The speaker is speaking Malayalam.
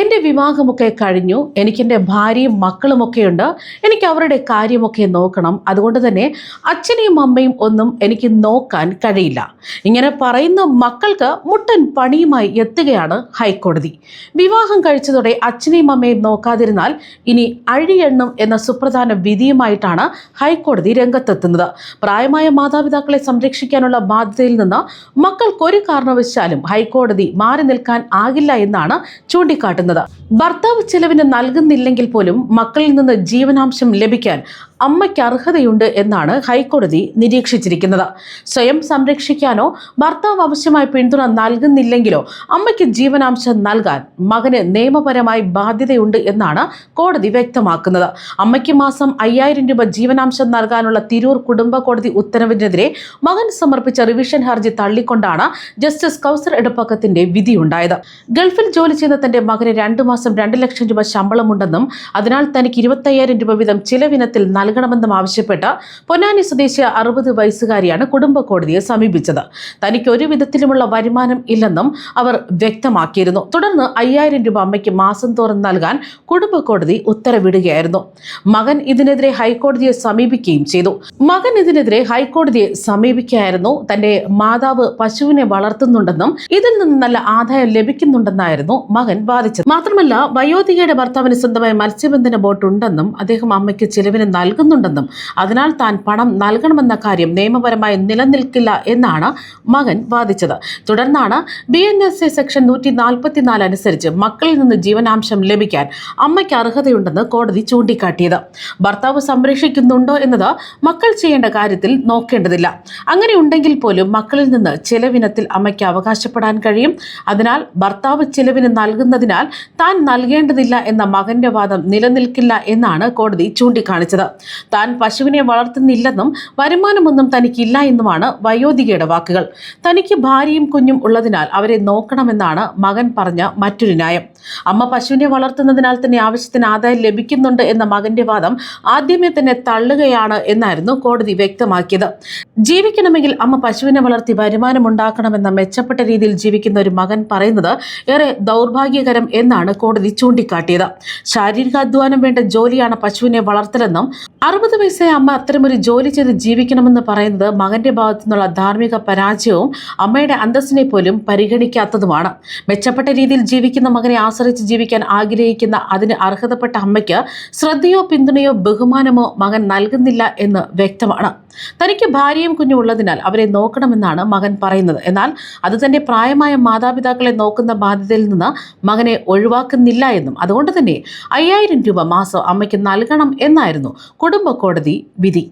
എന്റെ വിവാഹമൊക്കെ കഴിഞ്ഞു. എനിക്ക് എനിക്കെന്റെ ഭാര്യയും മക്കളുമൊക്കെയുണ്ട്. എനിക്ക് അവരുടെ കാര്യമൊക്കെ നോക്കണം. അതുകൊണ്ട് തന്നെ അച്ഛനെയും അമ്മയും ഒന്നും എനിക്ക് നോക്കാൻ കഴിയില്ല. ഇങ്ങനെ പറയുന്ന മക്കൾക്ക് മുട്ടൻ പണിയുമായി എത്തുകയാണ് ഹൈക്കോടതി. വിവാഹം കഴിച്ചതോടെ അച്ഛനെയും അമ്മയും നോക്കാതിരുന്നാൽ ഇനി അഴിയെണ്ണും എന്ന സുപ്രധാന വിധിയുമായിട്ടാണ് ഹൈക്കോടതി രംഗത്തെത്തുന്നത്. പ്രായമായ മാതാപിതാക്കളെ സംരക്ഷിക്കാനുള്ള ബാധ്യതയിൽ നിന്ന് മക്കൾക്കൊരു കാരണവശാലും ഹൈക്കോടതി മാറി നിൽക്കാൻ ആകില്ല എന്നാണ് ചൂണ്ടിക്കാട്ടുന്നത്. ഭർത്താവ് ചെലവിന് നൽകുന്നില്ലെങ്കിൽ പോലും മക്കളിൽ നിന്ന് ജീവനാംശം ലഭിക്കാൻ അമ്മയ്ക്ക് അർഹതയുണ്ട് എന്നാണ് ഹൈക്കോടതി നിരീക്ഷിച്ചിരിക്കുന്നത്. സ്വയം സംരക്ഷിക്കാനോ ഭർത്താവ് ആവശ്യമായ പിന്തുണ നൽകുന്നില്ലെങ്കിലോ അമ്മയ്ക്ക് ജീവനാംശം നൽകാൻ മകന് നിയമപരമായി ബാധ്യതയുണ്ട് എന്നാണ് കോടതി വ്യക്തമാക്കുന്നത്. അമ്മയ്ക്ക് മാസം അയ്യായിരം രൂപ ജീവനാംശം നൽകാനുള്ള തിരൂർ കുടുംബ കോടതി ഉത്തരവിനെതിരെ മകൻ സമർപ്പിച്ച റിവിഷൻ ഹർജി തള്ളിക്കൊണ്ടാണ് ജസ്റ്റിസ് കൗസർ എടപ്പക്കത്തിന്റെ വിധിയുണ്ടായത്. ഗൾഫിൽ ജോലി ചെയ്യുന്ന തന്റെ മകന് രണ്ടു മാസം രണ്ട് ലക്ഷം രൂപ ശമ്പളമുണ്ടെന്നും അതിനാൽ തനിക്ക് ഇരുപത്തയ്യായിരം രൂപ വീതം ചിലവിനത്തിൽ നൽകണമെന്നും ആവശ്യപ്പെട്ട് പൊന്നാനി സ്വദേശി അറുപത് വയസ്സുകാരിയാണ് കുടുംബ കോടതിയെ സമീപിച്ചത്. തനിക്ക് ഒരു വിധത്തിലുമുള്ള വരുമാനം ഇല്ലെന്നും അവർ വ്യക്തമാക്കിയിരുന്നു. തുടർന്ന് അയ്യായിരം രൂപ അമ്മയ്ക്ക് മാസം തോറും നൽകാൻ കുടുംബ കോടതി ഉത്തരവിടുകയായിരുന്നു. മകൻ ഇതിനെതിരെ ഹൈക്കോടതിയെ സമീപിക്കുകയും ചെയ്തു. മകൻ ഇതിനെതിരെ ഹൈക്കോടതിയെ സമീപിക്കുകയായിരുന്നു. തന്റെ മാതാവ് പശുവിനെ വളർത്തുന്നുണ്ടെന്നും ഇതിൽ നിന്ന് നല്ല ആദായം ലഭിക്കുന്നുണ്ടെന്നായിരുന്നു മകൻ വാദിച്ചത്. മാത്രമല്ല വയോധികയുടെ ഭർത്താവിന് സ്വന്തമായ മത്സ്യബന്ധന ബോട്ട് ഉണ്ടെന്നും അദ്ദേഹം അമ്മയ്ക്ക് ചിലവിന് നൽകുന്നുണ്ടെന്നും അതിനാൽ താൻ പണം നൽകണമെന്ന കാര്യം നിയമപരമായി നിലനിൽക്കില്ല എന്നാണ് മകൻ വാദിച്ചത്. തുടർന്നാണ് B N S A section നൂറ്റി നാൽപ്പത്തിനാല് അനുസരിച്ച് മക്കളിൽ നിന്ന് ജീവനാംശം ലഭിക്കാൻ അമ്മയ്ക്ക് അർഹതയുണ്ടെന്ന് കോടതി ചൂണ്ടിക്കാട്ടിയത്. ഭർത്താവ് സംരക്ഷിക്കുന്നുണ്ടോ എന്നത് മക്കൾ ചെയ്യേണ്ട കാര്യത്തിൽ നോക്കേണ്ടതില്ല. അങ്ങനെ ഉണ്ടെങ്കിൽ പോലും മക്കളിൽ നിന്ന് ചിലവിനത്തിൽ അമ്മയ്ക്ക് അവകാശപ്പെടാൻ കഴിയും. അതിനാൽ ഭർത്താവ് ചിലവിന് നൽകുന്നതിനാൽ താൻ നൽകേണ്ടതില്ല എന്ന മകന്റെ വാദം നിലനിൽക്കില്ല എന്നാണ് കോടതി ചൂണ്ടിക്കാണിച്ചത്. താൻ പശുവിനെ വളർത്തുന്നില്ലെന്നും വരുമാനമൊന്നും തനിക്കില്ല എന്നുമാണ് വയോധികയുടെ വാക്കുകൾ. തനിക്ക് ഭാര്യയും കുഞ്ഞും ഉള്ളതിനാൽ അവരെ നോക്കണമെന്നാണ് മകൻ പറഞ്ഞ മറ്റൊരു ന്യായം. അമ്മ പശുവിനെ വളർത്തുന്നതിനാൽ തന്നെ ആവശ്യത്തിന് ആദായം ലഭിക്കുന്നുണ്ട് എന്ന മകന്റെ വാദം ആദ്യമേ തന്നെ തള്ളുകയാണ് എന്നായിരുന്നു കോടതി വ്യക്തമാക്കിയത്. ജീവിക്കണമെങ്കിൽ അമ്മ പശുവിനെ വളർത്തി വരുമാനമുണ്ടാക്കണമെന്ന മെച്ചപ്പെട്ട രീതിയിൽ ജീവിക്കുന്ന ഒരു മകൻ പറയുന്നത് ഏറെ ദൗർഭാഗ്യകരം എന്നാണ് കോടതി ചൂണ്ടിക്കാട്ടിയത്. ശാരീരിക അധ്വാനം വേണ്ട ജോലിയാണ് പശുവിനെ വളർത്തലെന്നും അറുപത് വയസ്സായ അമ്മ അത്തരമൊരു ജോലി ചെയ്ത് ജീവിക്കണമെന്ന് പറയുന്നത് മകന്റെ ഭാഗത്തു നിന്നുള്ള ധാർമ്മിക പരാജയവും അമ്മയുടെ അന്തസ്സിനെ പോലും പരിഗണിക്കാത്തതുമാണ്. മെച്ചപ്പെട്ട രീതിയിൽ ജീവിക്കുന്ന മകനെ ആശ്രയിച്ച് ജീവിക്കാൻ ആഗ്രഹിക്കുന്ന അതിന് അർഹതപ്പെട്ട അമ്മയ്ക്ക് ശ്രദ്ധയോ പിന്തുണയോ ബഹുമാനമോ മകൻ നൽകുന്നില്ല എന്ന് വ്യക്തമാണ്. തനിക്ക് ഭാര്യയും കുഞ്ഞും ഉള്ളതിനാൽ അവരെ നോക്കണമെന്നാണ് മകൻ പറയുന്നത്. എന്നാൽ അത് തന്റെ പ്രായമായ മാതാപിതാക്കളെ നോക്കുന്ന ബാധ്യതയിൽ നിന്ന് മകനെ ഒഴിവാക്കുന്നില്ല എന്നും അതുകൊണ്ട് തന്നെ അയ്യായിരം രൂപ മാസം അമ്മയ്ക്ക് നൽകണം എന്നായിരുന്നു കുടുംബ കോടതി വിധി.